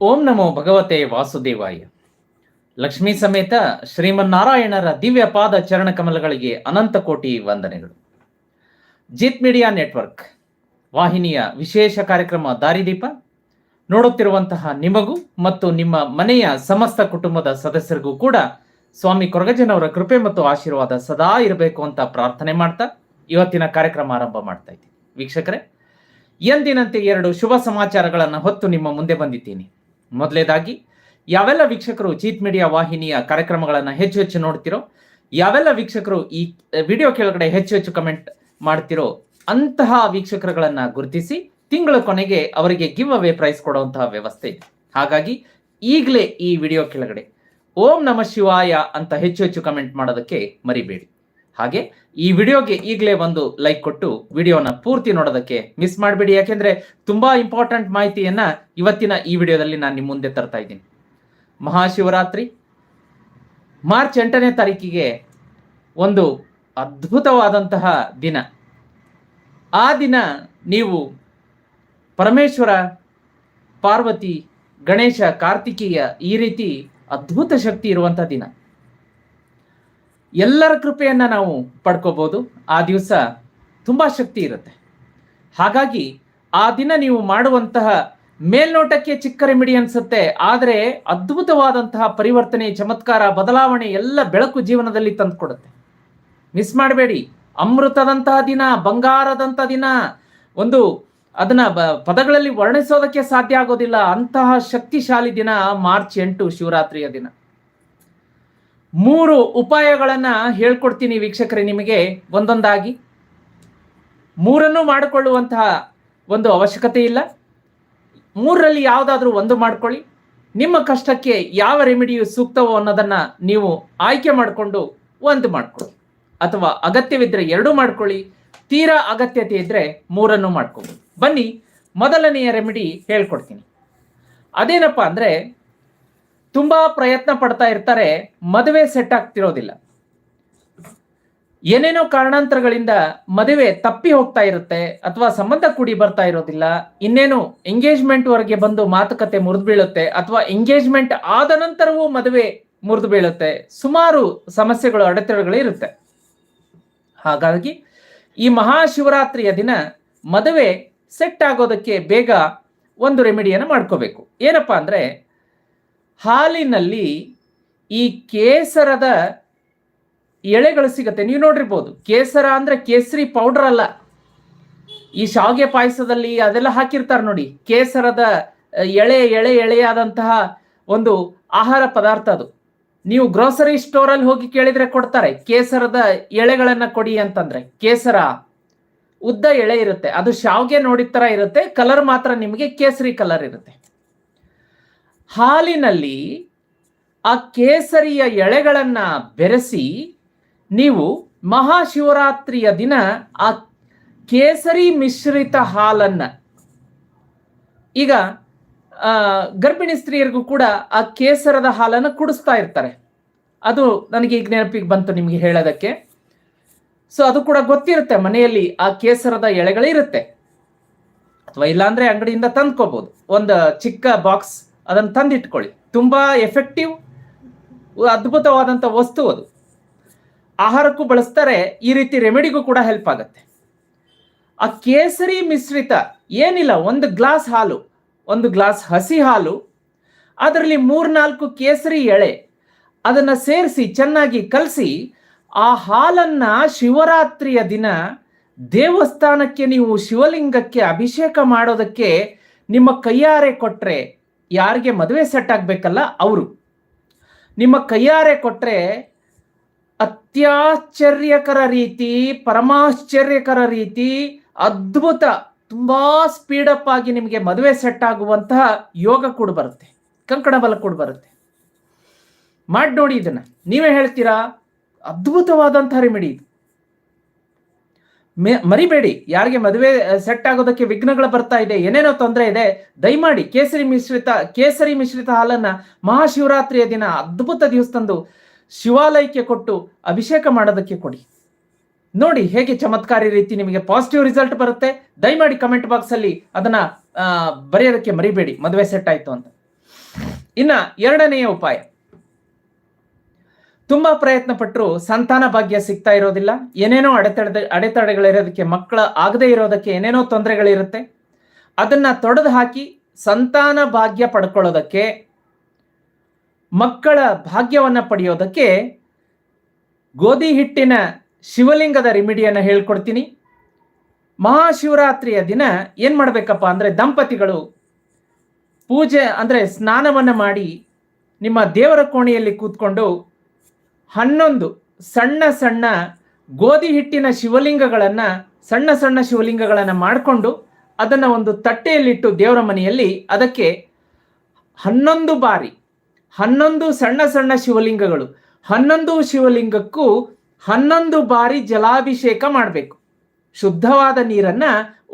ಓಂ ನಮೋ ಭಗವತೆ ವಾಸುದೇವಾಯ. ಲಕ್ಷ್ಮೀ ಸಮೇತ ಶ್ರೀಮನ್ನಾರಾಯಣರ ದಿವ್ಯ ಪಾದ ಚರಣ ಕಮಲಗಳಿಗೆ ಅನಂತ ಕೋಟಿ ವಂದನೆಗಳು. ಜಿತ್ ಮೀಡಿಯಾ ನೆಟ್ವರ್ಕ್ ವಾಹಿನಿಯ ವಿಶೇಷ ಕಾರ್ಯಕ್ರಮ ದಾರಿದೀಪ. ನೋಡುತ್ತಿರುವಂತಹ ನಿಮಗೂ ಮತ್ತು ನಿಮ್ಮ ಮನೆಯ ಸಮಸ್ತ ಕುಟುಂಬದ ಸದಸ್ಯರಿಗೂ ಕೂಡ ಸ್ವಾಮಿ ಕೊರಗಜನವರ ಕೃಪೆ ಮತ್ತು ಆಶೀರ್ವಾದ ಸದಾ ಇರಬೇಕು ಅಂತ ಪ್ರಾರ್ಥನೆ ಮಾಡ್ತಾ ಇವತ್ತಿನ ಕಾರ್ಯಕ್ರಮ ಆರಂಭ ಮಾಡ್ತಾ ಇದ್ದೀನಿ. ವೀಕ್ಷಕರೇ, ಎಂದಿನಂತೆ ಎರಡು ಶುಭ ಸಮಾಚಾರಗಳನ್ನು ಹೊತ್ತು ನಿಮ್ಮ ಮುಂದೆ ಬಂದಿದ್ದೀನಿ. ಮೊದಲೇದಾಗಿ, ಯಾವೆಲ್ಲ ವೀಕ್ಷಕರು ಚೀತ್ ಮೀಡಿಯಾ ವಾಹಿನಿಯ ಕಾರ್ಯಕ್ರಮಗಳನ್ನು ಹೆಚ್ಚು ಹೆಚ್ಚು ನೋಡ್ತಿರೋ, ಯಾವೆಲ್ಲ ವೀಕ್ಷಕರು ಈ ವಿಡಿಯೋ ಕೆಳಗಡೆ ಹೆಚ್ಚು ಹೆಚ್ಚು ಕಮೆಂಟ್ ಮಾಡ್ತಿರೋ ಅಂತಹ ವೀಕ್ಷಕರುಗಳನ್ನ ಗುರುತಿಸಿ ತಿಂಗಳ ಕೊನೆಗೆ ಅವರಿಗೆ ಗಿವ್ ಅವೇ ಪ್ರೈಸ್ ಕೊಡುವಂತಹ ವ್ಯವಸ್ಥೆ ಇದೆ. ಹಾಗಾಗಿ ಈಗಲೇ ಈ ವಿಡಿಯೋ ಕೆಳಗಡೆ ಓಂ ನಮ ಶಿವಾಯ ಅಂತ ಹೆಚ್ಚು ಹೆಚ್ಚು ಕಮೆಂಟ್ ಮಾಡೋದಕ್ಕೆ ಮರಿಬೇಡಿ. ಹಾಗೆ ಈ ವಿಡಿಯೋಗೆ ಈಗಲೇ ಒಂದು ಲೈಕ್ ಕೊಟ್ಟು ವಿಡಿಯೋನ ಪೂರ್ತಿ ನೋಡೋದಕ್ಕೆ ಮಿಸ್ ಮಾಡಬೇಡಿ. ಯಾಕೆಂದ್ರೆ ತುಂಬಾ ಇಂಪಾರ್ಟೆಂಟ್ ಮಾಹಿತಿಯನ್ನ ಇವತ್ತಿನ ಈ ವಿಡಿಯೋದಲ್ಲಿ ನಾನು ನಿಮ್ಮ ಮುಂದೆ ತರ್ತಾ ಇದ್ದೀನಿ. ಮಹಾಶಿವರಾತ್ರಿ. ಮಾರ್ಚ್ ಎಂಟನೇ ತಾರೀಕಿಗೆ ಒಂದು ಅದ್ಭುತವಾದಂತಹ ದಿನ. ಆ ದಿನ ನೀವು ಪರಮೇಶ್ವರ, ಪಾರ್ವತಿ, ಗಣೇಶ, ಕಾರ್ತಿಕೇಯ ಈ ರೀತಿ ಅದ್ಭುತ ಶಕ್ತಿ ಇರುವಂಥ ದಿನ. ಎಲ್ಲರ ಕೃಪೆಯನ್ನ ನಾವು ಪಡ್ಕೋಬಹುದು ಆ ದಿವಸ ತುಂಬಾ ಶಕ್ತಿ ಇರುತ್ತೆ. ಹಾಗಾಗಿ ಆ ದಿನ ನೀವು ಮಾಡುವಂತಹ ಮೇಲ್ನೋಟಕ್ಕೆ ಚಿಕ್ಕ ರೆಮಿಡಿ ಅನ್ಸುತ್ತೆ. ಆದರೆ ಅದ್ಭುತವಾದಂತಹ ಪರಿವರ್ತನೆ, ಚಮತ್ಕಾರ, ಬದಲಾವಣೆ ಎಲ್ಲ ಬೆಳಕು ಜೀವನದಲ್ಲಿ ತಂದುಕೊಡುತ್ತೆ. ಮಿಸ್ ಮಾಡಬೇಡಿ. ಅಮೃತದಂತಹ ದಿನ, ಬಂಗಾರದಂತಹ ದಿನ, ಒಂದು ಅದನ್ನ ಪದಗಳಲ್ಲಿ ವರ್ಣಿಸೋದಕ್ಕೆ ಸಾಧ್ಯ ಆಗೋದಿಲ್ಲ. ಅಂತಹ ಶಕ್ತಿಶಾಲಿ ದಿನ ಮಾರ್ಚ್ ಎಂಟು ಶಿವರಾತ್ರಿಯ ದಿನ. ಮೂರು ಉಪಾಯಗಳನ್ನು ಹೇಳ್ಕೊಡ್ತೀನಿ ವೀಕ್ಷಕರೇ ನಿಮಗೆ ಒಂದೊಂದಾಗಿ. ಮೂರನ್ನು ಮಾಡಿಕೊಳ್ಳುವಂತಹ ಒಂದು ಅವಶ್ಯಕತೆ ಇಲ್ಲ. ಮೂರರಲ್ಲಿ ಯಾವುದಾದ್ರೂ ಒಂದು ಮಾಡ್ಕೊಳ್ಳಿ. ನಿಮ್ಮ ಕಷ್ಟಕ್ಕೆ ಯಾವ ರೆಮಿಡಿಯು ಸೂಕ್ತವೋ ಅನ್ನೋದನ್ನು ನೀವು ಆಯ್ಕೆ ಮಾಡಿಕೊಂಡು ಒಂದು ಮಾಡ್ಕೊಳ್ಳಿ. ಅಥವಾ ಅಗತ್ಯವಿದ್ದರೆ ಎರಡು ಮಾಡ್ಕೊಳ್ಳಿ. ತೀರಾ ಅಗತ್ಯತೆ ಇದ್ದರೆ ಮೂರನ್ನು ಮಾಡ್ಕೊಳ್ಳಿ. ಬನ್ನಿ, ಮೊದಲನೆಯ ರೆಮಿಡಿ ಹೇಳ್ಕೊಡ್ತೀನಿ. ಅದೇನಪ್ಪ ಅಂದ್ರೆ ತುಂಬಾ ಪ್ರಯತ್ನ ಪಡ್ತಾ ಇರ್ತಾರೆ, ಮದುವೆ ಸೆಟ್ ಆಗ್ತಿರೋದಿಲ್ಲ. ಏನೇನೋ ಕಾರಣಾಂತರಗಳಿಂದ ಮದುವೆ ತಪ್ಪಿ ಹೋಗ್ತಾ ಇರುತ್ತೆ ಅಥವಾ ಸಂಬಂಧ ಕೂಡಿ ಬರ್ತಾ ಇರೋದಿಲ್ಲ, ಇನ್ನೇನು ಎಂಗೇಜ್ಮೆಂಟ್ ವರೆಗೆ ಬಂದು ಮಾತುಕತೆ ಮುರಿದು ಬೀಳುತ್ತೆ ಅಥವಾ ಎಂಗೇಜ್ಮೆಂಟ್ ಆದ ನಂತರವೂ ಮದುವೆ ಮುರಿದು ಬೀಳುತ್ತೆ ಸುಮಾರು ಸಮಸ್ಯೆಗಳು, ಅಡೆತಡೆಗಳು ಇರುತ್ತೆ. ಹಾಗಾಗಿ ಈ ಮಹಾಶಿವರಾತ್ರಿಯ ದಿನ ಮದುವೆ ಸೆಟ್ ಆಗೋದಕ್ಕೆ ಬೇಗ ಒಂದು ರೆಮಿಡಿಯನ್ನು ಮಾಡ್ಕೋಬೇಕು. ಏನಪ್ಪಾ ಅಂದ್ರೆ ಹಾಲಿನಲ್ಲಿ ಈ ಕೇಸರದ ಎಳೆಗಳು ಸಿಗತ್ತೆ. ನೀವು ನೋಡಿರ್ಬೋದು, ಕೇಸರ ಅಂದ್ರೆ ಕೇಸರಿ ಪೌಡರ್ ಅಲ್ಲ. ಈ ಶಾವಿಗೆ ಪಾಯಸದಲ್ಲಿ ಅದೆಲ್ಲ ಹಾಕಿರ್ತಾರೆ ನೋಡಿ. ಕೇಸರದ ಎಳೆ ಎಳೆ, ಎಳೆಯಾದಂತಹ ಒಂದು ಆಹಾರ ಪದಾರ್ಥ ಅದು. ನೀವು ಗ್ರೋಸರಿ ಸ್ಟೋರ್ ಅಲ್ಲಿ ಹೋಗಿ ಕೇಳಿದ್ರೆ ಕೊಡ್ತಾರೆ, ಕೇಸರದ ಎಳೆಗಳನ್ನು ಕೊಡಿ ಅಂತಂದ್ರೆ. ಕೇಸರ ಉದ್ದ ಎಳೆ ಇರುತ್ತೆ. ಅದು ಶಾವಿಗೆ ನೋಡಿದ ತರ ಇರುತ್ತೆ ಕಲರ್ ಮಾತ್ರ ನಿಮಗೆ ಕೇಸರಿ ಕಲರ್ ಇರುತ್ತೆ. ಹಾಲಿನಲ್ಲಿ ಆ ಕೇಸರಿಯ ಎಳೆಗಳನ್ನು ಬೆರೆಸಿ ನೀವು ಮಹಾಶಿವರಾತ್ರಿಯ ದಿನ ಆ ಕೇಸರಿ ಮಿಶ್ರಿತ ಹಾಲನ್ನ ಈಗ ಗರ್ಭಿಣಿ ಸ್ತ್ರೀಯರಿಗೂ ಕೂಡ ಆ ಕೇಸರದ ಹಾಲನ್ನು ಕುಡಿಸ್ತಾ ಇರ್ತಾರೆ. ಅದು ನನಗೆ ಈಗ ನೆನಪಿಗೆ ಬಂತು ನಿಮಗೆ ಹೇಳೋದಕ್ಕೆ. ಸೊ ಅದು ಕೂಡ ಗೊತ್ತಿರುತ್ತೆ, ಮನೆಯಲ್ಲಿ ಆ ಕೇಸರದ ಎಳೆಗಳಿರುತ್ತೆ. ಅಥವಾ ಇಲ್ಲಾಂದ್ರೆ ಅಂಗಡಿಯಿಂದ ತಂದ್ಕೋಬಹುದು ಒಂದು ಚಿಕ್ಕ ಬಾಕ್ಸ್ ಅದನ್ನು ತಂದಿಟ್ಕೊಳ್ಳಿ. ತುಂಬಾ ಎಫೆಕ್ಟಿವ್ ಅದ್ಭುತವಾದಂಥ ವಸ್ತು ಅದು. ಆಹಾರಕ್ಕೂ ಬಳಸ್ತಾರೆ, ಈ ರೀತಿ ರೆಮಿಡಿಗೂ ಕೂಡ ಹೆಲ್ಪ್ ಆಗುತ್ತೆ. ಆ ಕೇಸರಿ ಮಿಶ್ರಿತ ಏನಿಲ್ಲ, ಒಂದು ಗ್ಲಾಸ್ ಹಾಲು, ಒಂದು ಗ್ಲಾಸ್ ಹಸಿ ಹಾಲು, ಅದರಲ್ಲಿ ಮೂರ್ನಾಲ್ಕು ಕೇಸರಿ ಎಳೆ, ಅದನ್ನು ಸೇರಿಸಿ, ಚೆನ್ನಾಗಿ ಕಲಸಿ, ಆ ಹಾಲನ್ನ ಶಿವರಾತ್ರಿಯ ದಿನ ದೇವಸ್ಥಾನಕ್ಕೆ ನೀವು ಶಿವಲಿಂಗಕ್ಕೆ ಅಭಿಷೇಕ ಮಾಡೋದಕ್ಕೆ ನಿಮ್ಮ ಕೈಯಾರೆ ಕೊಟ್ರೆ ಯಾರಿಗೆ ಮದುವೆ ಸೆಟ್ ಆಗಬೇಕಲ್ಲ ಅವರು. ನಿಮ್ಮ ಕೈಯಾರೆ ಕೊಟ್ಟರೆ ಅತ್ಯಾಶ್ಚರ್ಯಕರ ರೀತಿ, ಪರಮಾಶ್ಚರ್ಯಕರ ರೀತಿ, ಅದ್ಭುತ, ತುಂಬಾ ಸ್ಪೀಡಪ್ ಆಗಿ ನಿಮಗೆ ಮದುವೆ ಸೆಟ್ ಆಗುವಂತಹ ಯೋಗ ಕೂಡ ಬರುತ್ತೆ, ಕಂಕಣ ಬಲ ಕೂಡ ಬರುತ್ತೆ. ಮಾಡಿ ನೋಡಿ ಇದನ್ನ. ನೀವೇ ಹೇಳ್ತೀರಾ? ಅದ್ಭುತವಾದಂತಹ ರೆಮಿಡಿ ಇದು. ಮರಿಬೇಡಿ. ಯಾರಿಗೆ ಮದುವೆ ಸೆಟ್ ಆಗೋದಕ್ಕೆ ವಿಘ್ನಗಳು ಬರ್ತಾ ಇದೆ, ಏನೇನೋ ತೊಂದರೆ ಇದೆ, ದಯಮಾಡಿ ಕೇಸರಿ ಮಿಶ್ರಿತ ಕೇಸರಿ ಮಿಶ್ರಿತ ಹಾಲನ್ನ ಮಹಾಶಿವರಾತ್ರಿಯ ದಿನ ಅದ್ಭುತ ದಿವಸದಂದು ಶಿವಾಲಯಕ್ಕೆ ಕೊಟ್ಟು ಅಭಿಷೇಕ ಮಾಡೋದಕ್ಕೆ ಕೊಡಿ. ನೋಡಿ ಹೇಗೆ ಚಮತ್ಕಾರಿ ರೀತಿ ನಿಮಗೆ ಪಾಸಿಟಿವ್ ರಿಸಲ್ಟ್ ಬರುತ್ತೆ. ದಯಮಾಡಿ ಕಮೆಂಟ್ ಬಾಕ್ಸ್ ಅಲ್ಲಿ ಅದನ್ನ ಬರೆಯೋದಕ್ಕೆ ಮರಿಬೇಡಿ. ಮದುವೆ ಸೆಟ್ ಆಯ್ತು ಅಂತ. ಇನ್ನ ಎರಡನೆಯ ಉಪಾಯ. ತುಂಬಾ ಪ್ರಯತ್ನ ಪಟ್ಟರು ಸಂತಾನ ಭಾಗ್ಯ ಸಿಗ್ತಾ ಇರೋದಿಲ್ಲ. ಏನೇನೋ ಅಡೆತಡೆದ, ಅಡೆತಡೆಗಳಿರೋದಕ್ಕೆ, ಮಕ್ಕಳ ಆಗದೆ ಇರೋದಕ್ಕೆ ಏನೇನೋ ತೊಂದರೆಗಳಿರುತ್ತೆ. ಅದನ್ನ ತೊಡೆದು ಹಾಕಿ ಸಂತಾನ ಭಾಗ್ಯ ಪಡ್ಕೊಳ್ಳೋದಕ್ಕೆ, ಮಕ್ಕಳ ಭಾಗ್ಯವನ್ನ ಪಡೆಯೋದಕ್ಕೆ ಗೋಧಿ ಹಿಟ್ಟಿನ ಶಿವಲಿಂಗದ ರೆಮಿಡಿಯನ್ನು ಹೇಳ್ಕೊಡ್ತೀನಿ. ಮಹಾಶಿವರಾತ್ರಿಯ ದಿನ ಏನ್ ಮಾಡ್ಬೇಕಪ್ಪ ಅಂದ್ರೆ ದಂಪತಿಗಳು ಪೂಜೆ ಅಂದ್ರೆ ಸ್ನಾನವನ್ನ ಮಾಡಿ ನಿಮ್ಮ ದೇವರ ಕೋಣೆಯಲ್ಲಿ ಕೂತ್ಕೊಂಡು ಹನ್ನೊಂದು ಸಣ್ಣ ಸಣ್ಣ ಗೋಧಿ ಹಿಟ್ಟಿನ ಶಿವಲಿಂಗಗಳನ್ನು, ಸಣ್ಣ ಸಣ್ಣ ಶಿವಲಿಂಗಗಳನ್ನ ಮಾಡಿಕೊಂಡು ಅದನ್ನ ಒಂದು ತಟ್ಟೆಯಲ್ಲಿಟ್ಟು ದೇವರ ಮನೆಯಲ್ಲಿ ಅದಕ್ಕೆ ಹನ್ನೊಂದು ಬಾರಿ, ಹನ್ನೊಂದು ಸಣ್ಣ ಸಣ್ಣ ಶಿವಲಿಂಗಗಳು, ಹನ್ನೊಂದು ಶಿವಲಿಂಗಕ್ಕೂ ಹನ್ನೊಂದು ಬಾರಿ ಜಲಾಭಿಷೇಕ ಮಾಡಬೇಕು. ಶುದ್ಧವಾದ ನೀರನ್ನ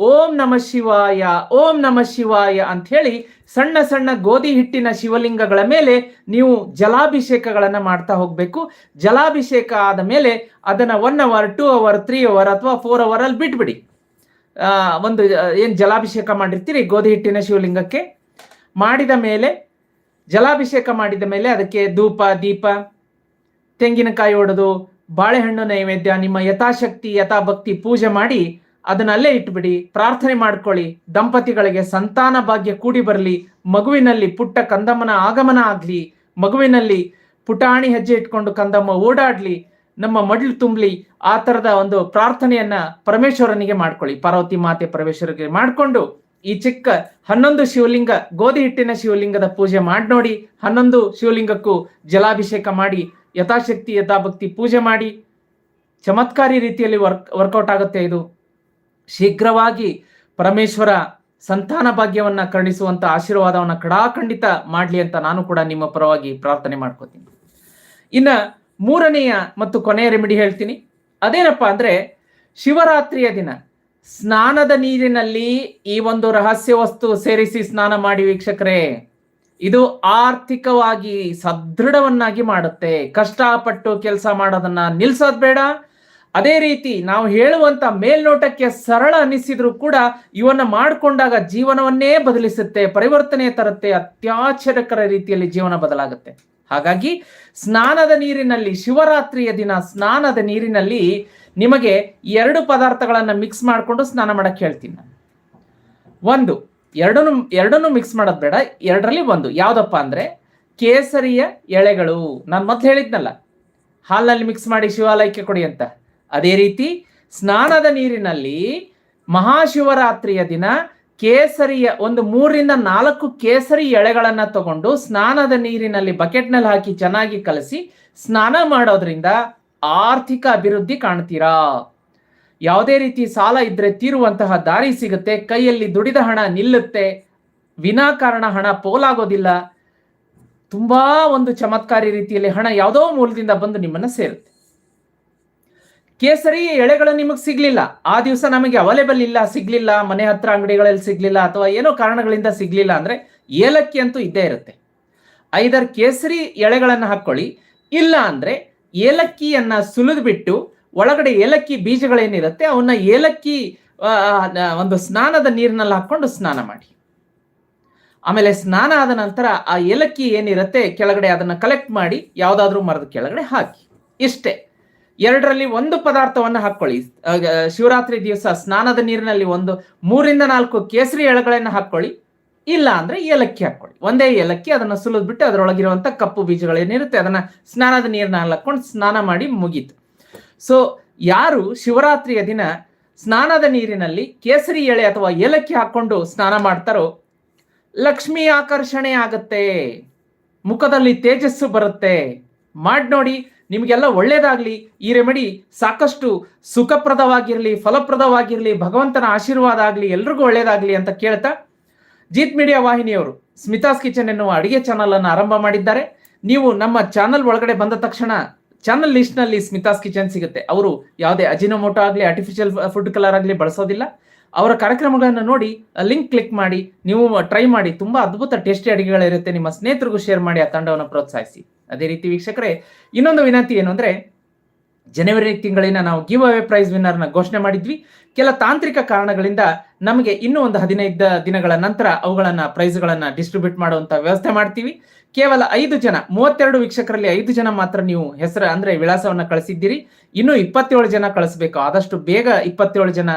ಓಂ ನಮ ಶಿವಾಯ, ಓಂ ನಮ ಶಿವಾಯ ಅಂತ ಹೇಳಿ ಸಣ್ಣ ಸಣ್ಣ ಗೋಧಿ ಹಿಟ್ಟಿನ ಶಿವಲಿಂಗಗಳ ಮೇಲೆ ನೀವು ಜಲಾಭಿಷೇಕಗಳನ್ನು ಮಾಡ್ತಾ ಹೋಗಬೇಕು. ಜಲಾಭಿಷೇಕ ಆದ ಮೇಲೆ ಅದನ್ನ one hour two hour three hour ಅಥವಾ ಫೋರ್ ಅವರ್ ಅಲ್ಲಿ ಬಿಟ್ಬಿಡಿ. ಒಂದು ಏನು ಜಲಾಭಿಷೇಕ ಮಾಡಿರ್ತೀರಿ ಗೋಧಿ ಹಿಟ್ಟಿನ ಶಿವಲಿಂಗಕ್ಕೆ? ಮಾಡಿದ ಮೇಲೆ, ಜಲಾಭಿಷೇಕ ಮಾಡಿದ ಮೇಲೆ ಅದಕ್ಕೆ ಧೂಪ, ದೀಪ, ತೆಂಗಿನಕಾಯಿ ಹೊಡೆದು ಬಾಳೆಹಣ್ಣು ನೈವೇದ್ಯ, ನಿಮ್ಮ ಯಥಾಶಕ್ತಿ, ಯಥಾಭಕ್ತಿ ಪೂಜೆ ಮಾಡಿ ಅದನ್ನ ಅಲ್ಲೇ ಇಟ್ಬಿಡಿ. ಪ್ರಾರ್ಥನೆ ಮಾಡ್ಕೊಳ್ಳಿ. ದಂಪತಿಗಳಿಗೆ ಸಂತಾನ ಭಾಗ್ಯ ಕೂಡಿ ಬರಲಿ. ಮಗುವಿನಲ್ಲಿ ಪುಟ್ಟ ಕಂದಮ್ಮನ ಆಗಮನ ಆಗಲಿ. ಮಗುವಿನಲ್ಲಿ ಪುಟಾಣಿ ಹೆಜ್ಜೆ ಇಟ್ಕೊಂಡು ಕಂದಮ್ಮ ಓಡಾಡ್ಲಿ. ನಮ್ಮ ಮಡ್ಲು ತುಂಬಲಿ. ಆ ತರದ ಒಂದು ಪ್ರಾರ್ಥನೆಯನ್ನ ಪರಮೇಶ್ವರನಿಗೆ ಮಾಡ್ಕೊಳ್ಳಿ. ಪಾರ್ವತಿ ಮಾತೆ ಪರಮೇಶ್ವರಿಗೆ ಮಾಡ್ಕೊಂಡು ಈ ಚಿಕ್ಕ ಹನ್ನೊಂದು ಶಿವಲಿಂಗ, ಗೋಧಿ ಹಿಟ್ಟಿನ ಶಿವಲಿಂಗದ ಪೂಜೆ ಮಾಡಿ ನೋಡಿ ಹನ್ನೊಂದು ಶಿವಲಿಂಗಕ್ಕೂ ಜಲಾಭಿಷೇಕ ಮಾಡಿ ಯಥಾಶಕ್ತಿ, ಯಥಾಭಕ್ತಿ ಪೂಜೆ ಮಾಡಿ ಚಮತ್ಕಾರಿ ರೀತಿಯಲ್ಲಿ ವರ್ಕ್ ವರ್ಕೌಟ್ ಆಗುತ್ತೆ ಇದು. ಶೀಘ್ರವಾಗಿ ಪರಮೇಶ್ವರ ಸಂತಾನ ಭಾಗ್ಯವನ್ನ ಕರುಣಿಸುವಂತ ಆಶೀರ್ವಾದವನ್ನ ಕಡಾಖಂಡಿತ ಮಾಡ್ಲಿ ಅಂತ ನಾನು ಕೂಡ ನಿಮ್ಮ ಪರವಾಗಿ ಪ್ರಾರ್ಥನೆ ಮಾಡ್ಕೋತೀನಿ. ಇನ್ನ ಮೂರನೆಯ ಮತ್ತು ಕೊನೆಯ ರೆಮಿಡಿ ಹೇಳ್ತೀನಿ. ಅದೇನಪ್ಪ ಅಂದ್ರೆ ಶಿವರಾತ್ರಿಯ ದಿನ ಸ್ನಾನದ ನೀರಿನಲ್ಲಿ ಈ ಒಂದು ರಹಸ್ಯ ವಸ್ತು ಸೇರಿಸಿ ಸ್ನಾನ ಮಾಡಿ ವೀಕ್ಷಕರೇ. ಇದು ಆರ್ಥಿಕವಾಗಿ ಸದೃಢವನ್ನಾಗಿ ಮಾಡುತ್ತೆ. ಕಷ್ಟಪಟ್ಟು ಕೆಲಸ ಮಾಡೋದನ್ನ ನಿಲ್ಸೋದ್ ಬೇಡ. ಅದೇ ರೀತಿ ನಾವು ಹೇಳುವಂತ ಮೇಲ್ನೋಟಕ್ಕೆ ಸರಳ ಅನಿಸಿದ್ರು ಕೂಡ ಇವನ್ನ ಮಾಡಿಕೊಂಡಾಗ ಜೀವನವನ್ನೇ ಬದಲಿಸುತ್ತೆ, ಪರಿವರ್ತನೆ ತರುತ್ತೆ, ಅತ್ಯಾಶ್ಚರ್ಯಕರ ರೀತಿಯಲ್ಲಿ ಜೀವನ ಬದಲಾಗುತ್ತೆ. ಹಾಗಾಗಿ ಸ್ನಾನದ ನೀರಿನಲ್ಲಿ, ಶಿವರಾತ್ರಿಯ ದಿನ ಸ್ನಾನದ ನೀರಿನಲ್ಲಿ ನಿಮಗೆ ಎರಡು ಪದಾರ್ಥಗಳನ್ನ ಮಿಕ್ಸ್ ಮಾಡಿಕೊಂಡು ಸ್ನಾನ ಮಾಡಕ್ಕೆ ಹೇಳ್ತೀನಿ ನಾನು. ಒಂದು ಎರಡನ್ನು ಎರಡನ್ನು ಮಿಕ್ಸ್ ಮಾಡೋದು ಬೇಡ. ಎರಡರಲ್ಲಿ ಒಂದು, ಯಾವುದಪ್ಪ ಅಂದರೆ ಕೇಸರಿಯ ಎಳೆಗಳು. ನಾನು ಮೊದ್ಲು ಹೇಳಿದ್ನಲ್ಲ ಹಾಲಿನಲ್ಲಿ ಮಿಕ್ಸ್ ಮಾಡಿ ಶಿವಾಲಯಕ್ಕೆ ಕೊಡಿ ಅಂತ. ಅದೇ ರೀತಿ ಸ್ನಾನದ ನೀರಿನಲ್ಲಿ ಮಹಾಶಿವರಾತ್ರಿಯ ದಿನ ಕೇಸರಿಯ ಒಂದು ಮೂರರಿಂದ ನಾಲ್ಕು ಕೇಸರಿ ಎಳೆಗಳನ್ನು ತಗೊಂಡು ಸ್ನಾನದ ನೀರಿನಲ್ಲಿ ಬಕೆಟ್ನಲ್ಲಿ ಹಾಕಿ ಚೆನ್ನಾಗಿ ಕಲಸಿ ಸ್ನಾನ ಮಾಡೋದ್ರಿಂದ ಆರ್ಥಿಕ ಅಭಿವೃದ್ಧಿ ಕಾಣ್ತೀರಾ? ಯಾವುದೇ ರೀತಿ ಸಾಲ ಇದ್ರೆ ತೀರುವಂತಹ ದಾರಿ ಸಿಗುತ್ತೆ, ಕೈಯಲ್ಲಿ ದುಡಿದ ಹಣ ನಿಲ್ಲುತ್ತೆ ವಿನಾಕಾರಣ ಹಣ ಪೋಲಾಗೋದಿಲ್ಲ, ತುಂಬಾ ಒಂದು ಚಮತ್ಕಾರಿ ರೀತಿಯಲ್ಲಿ ಹಣ ಯಾವುದೋ ಮೂಲದಿಂದ ಬಂದು ನಿಮ್ಮನ್ನ ಸೇರುತ್ತೆ. ಕೇಸರಿ ಎಳೆಗಳು ನಿಮಗೆ ಸಿಗ್ಲಿಲ್ಲ, ಆ ದಿವಸ ನಮಗೆ ಅವೈಲೇಬಲ್ ಇಲ್ಲ, ಸಿಗ್ಲಿಲ್ಲ, ಮನೆ ಹತ್ರ ಅಂಗಡಿಗಳಲ್ಲಿ ಸಿಗ್ಲಿಲ್ಲ ಅಥವಾ ಏನೋ ಕಾರಣಗಳಿಂದ ಸಿಗ್ಲಿಲ್ಲ ಅಂದ್ರೆ ಏಲಕ್ಕಿ ಅಂತೂ ಇದ್ದೇ ಇರುತ್ತೆ. ಐದರ್ ಕೇಸರಿ ಎಳೆಗಳನ್ನು ಹಾಕೊಳ್ಳಿ, ಇಲ್ಲ ಅಂದ್ರೆ ಏಲಕ್ಕಿಯನ್ನ ಸುಲಿದು ಬಿಟ್ಟು ಒಳಗಡೆ ಏಲಕ್ಕಿ ಬೀಜಗಳೇನಿರುತ್ತೆ ಅವನ್ನ ಏಲಕ್ಕಿ ಒಂದು ಸ್ನಾನದ ನೀರಿನಲ್ಲಿ ಹಾಕೊಂಡು ಸ್ನಾನ ಮಾಡಿ. ಆಮೇಲೆ ಸ್ನಾನ ಆದ ನಂತರ ಆ ಏಲಕ್ಕಿ ಏನಿರುತ್ತೆ, ಕೆಳಗಡೆ ಅದನ್ನ ಕಲೆಕ್ಟ್ ಮಾಡಿ, ಯಾವುದಾದ್ರೂ ಮರದ ಕೆಳಗಡೆ ಹಾಕಿ. ಇಷ್ಟೇ. ಎರಡರಲ್ಲಿ ಒಂದು ಪದಾರ್ಥವನ್ನು ಹಾಕೊಳ್ಳಿ. ಶಿವರಾತ್ರಿ ದಿವಸ ಸ್ನಾನದ ನೀರಿನಲ್ಲಿ ಒಂದು ಮೂರಿಂದ ನಾಲ್ಕು ಕೇಸರಿ ಎಳೆಗಳನ್ನ ಹಾಕೊಳ್ಳಿ. ಇಲ್ಲ ಅಂದ್ರೆ ಏಲಕ್ಕಿ ಹಾಕೊಳ್ಳಿ. ಒಂದೇ ಏಲಕ್ಕಿ, ಅದನ್ನ ಸುಲಿದ್ಬಿಟ್ಟು ಅದರೊಳಗಿರುವಂತ ಕಪ್ಪು ಬೀಜಗಳೇನಿರುತ್ತೆ, ಅದನ್ನ ಸ್ನಾನದ ನೀರನ್ನ ಹಾಕೊಂಡು ಸ್ನಾನ ಮಾಡಿ ಮುಗೀತು. ಸೊ ಯಾರು ಶಿವರಾತ್ರಿಯ ದಿನ ಸ್ನಾನದ ನೀರಿನಲ್ಲಿ ಕೇಸರಿ ಎಳೆ ಅಥವಾ ಏಲಕ್ಕಿ ಹಾಕೊಂಡು ಸ್ನಾನ ಮಾಡ್ತಾರೋ, ಲಕ್ಷ್ಮಿ ಆಕರ್ಷಣೆ ಆಗತ್ತೆ. ಮುಖದಲ್ಲಿ ತೇಜಸ್ಸು ಬರುತ್ತೆ. ಮಾಡಿ ನೋಡಿ, ನಿಮಗೆಲ್ಲ ಒಳ್ಳೇದಾಗ್ಲಿ. ಈ ರೆಮಿಡಿ ಸಾಕಷ್ಟು ಸುಖಪ್ರದವಾಗಿರಲಿ, ಫಲಪ್ರದವಾಗಿರಲಿ, ಭಗವಂತನ ಆಶೀರ್ವಾದ ಆಗಲಿ, ಎಲ್ರಿಗೂ ಒಳ್ಳೇದಾಗ್ಲಿ ಅಂತ ಕೇಳ್ತಾ ಜೀತ್ ಮೀಡಿಯಾ ವಾಹಿನಿಯವರು ಸ್ಮಿತಾಸ್ ಕಿಚನ್ ಎನ್ನುವ ಅಡಿಗೆ ಚಾನಲ್ ಅನ್ನು ಆರಂಭ ಮಾಡಿದ್ದಾರೆ. ನೀವು ನಮ್ಮ ಚಾನಲ್ ಒಳಗಡೆ ಬಂದ ತಕ್ಷಣ ಚಾನಲ್ ಲಿಸ್ಟ್ನಲ್ಲಿ ಸ್ಮಿತಾಸ್ ಕಿಚನ್ ಸಿಗುತ್ತೆ. ಅವರು ಯಾವುದೇ ಅಜಿನೋಮೋಟೋ ಆಗಲಿ ಆರ್ಟಿಫಿಷಿಯಲ್ ಫುಡ್ ಕಲರ್ ಆಗಲಿ ಬಳಸೋದಿಲ್ಲ. ಅವರ ಕಾರ್ಯಕ್ರಮಗಳನ್ನು ನೋಡಿ ಲಿಂಕ್ ಕ್ಲಿಕ್ ಮಾಡಿ, ನೀವು ಟ್ರೈ ಮಾಡಿ, ತುಂಬಾ ಅದ್ಭುತ ಟೇಸ್ಟಿ ಅಡಿಗೆಗಳಿರುತ್ತೆ. ನಿಮ್ಮ ಸ್ನೇಹಿತರಿಗೂ ಶೇರ್ ಮಾಡಿ, ಆ ತಂಡವನ್ನು ಪ್ರೋತ್ಸಾಹಿಸಿ. ಅದೇ ರೀತಿ ವೀಕ್ಷಕರೇ, ಇನ್ನೊಂದು ವಿನಂತಿ ಏನು ಅಂದ್ರೆ, ಜನವರಿ ತಿಂಗಳಿನ ನಾವು ಗಿವ್ ಅವೇ ಪ್ರೈಸ್ ವಿನ್ನರ್ನ ಘೋಷಣೆ ಮಾಡಿದ್ವಿ. ಕೆಲ ತಾಂತ್ರಿಕ ಕಾರಣಗಳಿಂದ ನಮಗೆ ಇನ್ನೂ ಒಂದು ಹದಿನೈದು ದಿನಗಳ ನಂತರ ಅವುಗಳನ್ನ, ಪ್ರೈಸ್ಗಳನ್ನ ಡಿಸ್ಟ್ರಿಬ್ಯೂಟ್ ಮಾಡುವಂತ ವ್ಯವಸ್ಥೆ ಮಾಡ್ತೀವಿ. ಕೇವಲ ಐದು ಜನ, ಮೂವತ್ತೆರಡು ವೀಕ್ಷಕರಲ್ಲಿ ಐದು ಜನ ಮಾತ್ರ ನೀವು ಹೆಸರು ಅಂದ್ರೆ ವಿಳಾಸವನ್ನ ಕಳಿಸಿದ್ದೀರಿ. ಇನ್ನೂ ಇಪ್ಪತ್ತೇಳು ಜನ ಕಳಿಸ್ಬೇಕು. ಆದಷ್ಟು ಬೇಗ ಇಪ್ಪತ್ತೇಳು ಜನ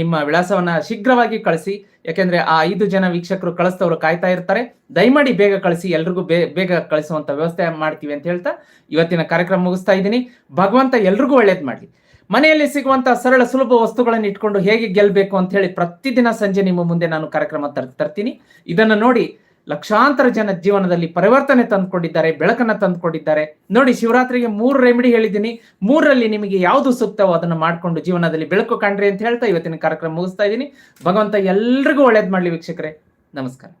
ನಿಮ್ಮ ವಿಳಾಸವನ್ನ ಶೀಘ್ರವಾಗಿ ಕಳಿಸಿ. ಯಾಕೆಂದ್ರೆ ಆ ಐದು ಜನ ವೀಕ್ಷಕರು ಕಳಿಸ್ತವ್ರು ಕಾಯ್ತಾ ಇರ್ತಾರೆ. ದಯಮಾಡಿ ಬೇಗ ಕಳಿಸಿ, ಎಲ್ರಿಗೂ ಬೇಗ ಕಳಿಸುವಂತ ವ್ಯವಸ್ಥೆ ಮಾಡ್ತೀವಿ ಅಂತ ಹೇಳ್ತಾ ಇವತ್ತಿನ ಕಾರ್ಯಕ್ರಮ ಮುಗಿಸ್ತಾ ಇದ್ದೀನಿ. ಭಗವಂತ ಎಲ್ರಿಗೂ ಒಳ್ಳೇದ್ ಮಾಡ್ಲಿ. ಮನೆಯಲ್ಲಿ ಸಿಗುವಂತಹ ಸರಳ ಸುಲಭ ವಸ್ತುಗಳನ್ನು ಇಟ್ಕೊಂಡು ಹೇಗೆ ಗೆಲ್ಬೇಕು ಅಂತ ಹೇಳಿ ಪ್ರತಿದಿನ ಸಂಜೆ ನಿಮ್ಮ ಮುಂದೆ ನಾನು ಕಾರ್ಯಕ್ರಮ ತರ್, ತರ್ತೀನಿ. ಇದನ್ನು ನೋಡಿ ಲಕ್ಷಾಂತರ ಜನ ಜೀವನದಲ್ಲಿ ಪರಿವರ್ತನೆ ತಂದುಕೊಂಡಿದ್ದಾರೆ, ಬೆಳಕನ್ನ ತಂದುಕೊಂಡಿದ್ದಾರೆ. ನೋಡಿ ಶಿವರಾತ್ರಿಗೆ ಮೂರು ರೆಮಿಡಿ ಹೇಳಿದ್ದೀನಿ. ಮೂರರಲ್ಲಿ ನಿಮಗೆ ಯಾವುದು ಸೂಕ್ತವೋ ಅದನ್ನು ಮಾಡ್ಕೊಂಡು ಜೀವನದಲ್ಲಿ ಬೆಳಕು ಕಾಣ್ರಿ ಅಂತ ಹೇಳ್ತಾ ಇವತ್ತಿನ ಕಾರ್ಯಕ್ರಮ ಮುಗಿಸ್ತಾ ಇದ್ದೀನಿ. ಭಗವಂತ ಎಲ್ರಿಗೂ ಒಳ್ಳೇದ್ ಮಾಡಲಿ ವೀಕ್ಷಕರೇ. ನಮಸ್ಕಾರ.